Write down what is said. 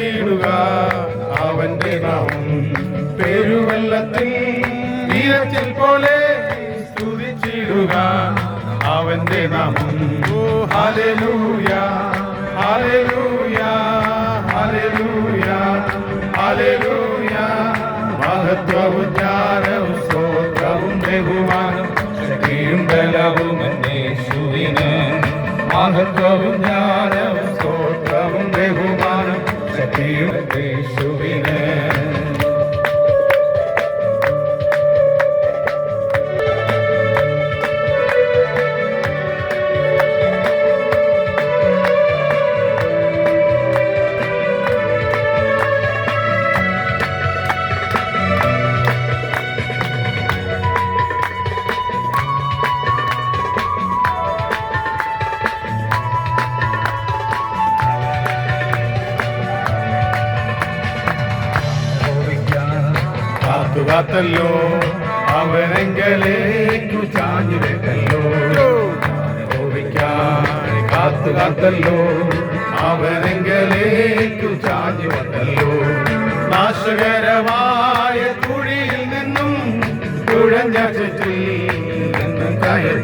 സ്തുതിച്ചിടുക അവന്റെ നാമം. പെരുവെള്ളത്തിൽ നീരച്ചിൽ പോലെ സ്തുതിച്ചിടുക അവന്റെ നാമം. ഓ ഹല്ലേലൂയ ഹല്ലേലൂയ ഹല്ലേലൂയ ഹല്ലേലൂയ. മഹത്വവും ജ്ഞാനവും സ്തോത്രവും ബഹുമാനം ശക്തിയും ബലവും മഹത്വവും ജ്ഞാനവും സ്തോത്രവും ബഹുമാനം ശക്തിയും യേശുവിന് കാത്തു അവരെങ്കിലേക്കു അവനെങ്കലേക്കു ചാഞ്ഞിരട്ടല്ലോ കാത്തു കാത്തല്ലോ അവനെങ്കലേക്കു ചാഞ്ഞുവട്ടല്ലോ നാശകരമായ കുഴിയിൽ നിന്നും കുഴഞ്ഞ ചുറ്റിൽ നിന്നും കയറ്റി